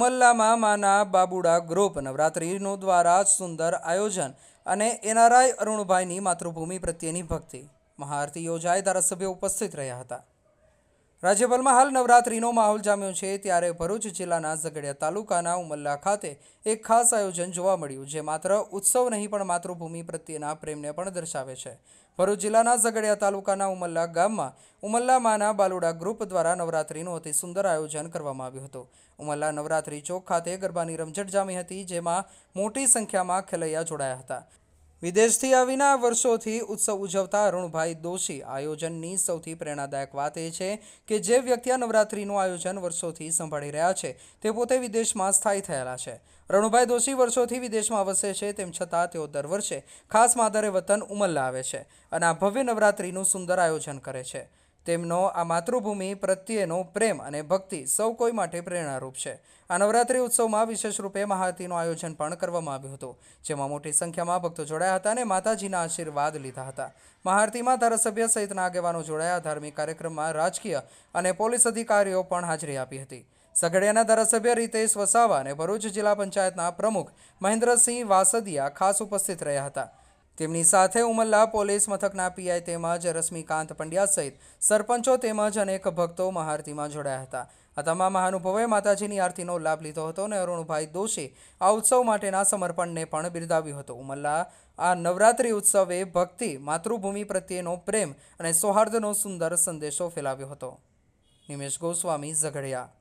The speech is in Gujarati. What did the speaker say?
ઉમલ્લામાં માના બાબુડા ગ્રુપ નવરાત્રિનો દ્વારા સુંદર આયોજન અને એનઆરઆઈ અરુણભાઈની માતૃભૂમિ પ્રત્યેની ભક્તિ. મહાઆરતી યોજાઈ ધારાસભ્યો ઉપસ્થિત રહ્યા હતા. રાજ્યભરમાં હાલ નવરાત્રિનો માહોલ જામ્યો છે. ત્યારે ભરૂચ જિલ્લાના ઝઘડિયા તાલુકાના ઉમલ્લા ખાતે એક ખાસ આયોજન જોવા મળ્યું, જે માત્ર ઉત્સવ નહીં, પણ માતૃભૂમિ પ્રત્યેના પ્રેમને પણ દર્શાવે છે. ભરૂચ જિલ્લાના ઝઘડિયા તાલુકાના ઉમલ્લા ગામમાં ઉમલ્લા માના બાલુડા ગ્રુપ દ્વારા નવરાત્રિનું અતિ સુંદર આયોજન કરવામાં આવ્યું હતું. ઉમલ્લા નવરાત્રિ ચોક ખાતે ગરબાની રમઝટ જામી હતી, જેમાં મોટી સંખ્યામાં ખેલૈયા જોડાયા હતા. વિદેશથી આવીના વર્ષોથી ઉત્સવ ઉજવતા અરુણભાઈ દોશી આયોજનની સૌથી પ્રેરણાદાયક વાત એ છે કે જે વ્યક્તિ આ નવરાત્રિનું આયોજન વર્ષોથી સંભાળી રહ્યા છે, તે પોતે વિદેશમાં સ્થાયી થયેલા છે. રણુભાઈ દોશી વર્ષોથી વિદેશમાં વસે છે, તેમ છતાં તેઓ દર વર્ષે ખાસ માદરે વતન ઉમલ્લા આવે છે અને આ ભવ્ય નવરાત્રિનું સુંદર આયોજન કરે છે. તેમનો આ માતૃભૂમિ પ્રત્યેનો પ્રેમ અને ભક્તિ સૌ કોઈ માટે પ્રેરણારૂપ છે. આ નવરાત્રિ ઉત્સવમાં વિશેષ રૂપે મહાઆરતીનું આયોજન પણ કરવામાં આવ્યું હતું, જેમાં મોટી સંખ્યામાં ભક્તો જોડાયા હતા અને માતાજીના આશીર્વાદ લીધા હતા. મહાઆરતીમાં ધારાસભ્ય સહિતના આગેવાનો જોડાયા, ધાર્મિક કાર્યક્રમમાં રાજકીય અને પોલીસ અધિકારીઓ પણ હાજરી આપી હતી. સગડિયાના ધારાસભ્ય રીતેશ વસાવા અને ભરૂચ જિલ્લા પંચાયતના પ્રમુખ મહેન્દ્રસિંહ વાસદિયા ખાસ ઉપસ્થિત રહ્યા હતા. તેમની સાથે ઉમલ્લા પોલીસ મથકના પીઆઈ તેમજ રશ્મિકાંત પંડ્યા સહિત સરપંચો તેમજ અનેક ભક્તો મહાઆરતીમાં જોડાયા હતા. આ તમામ મહાનુભાવોએ માતાજીની આરતીનો લાભ લીધો હતો અને અરુણભાઈ દોશી આ ઉત્સવ માટેના સમર્પણને પણ બિરદાવ્યું હતું. ઉમલ્લા આ નવરાત્રિ ઉત્સવે ભક્તિ, માતૃભૂમિ પ્રત્યેનો પ્રેમ અને સૌહાર્દનો સુંદર સંદેશો ફેલાવ્યો હતો. નિમેશ ગોસ્વામી ઝઘડિયા.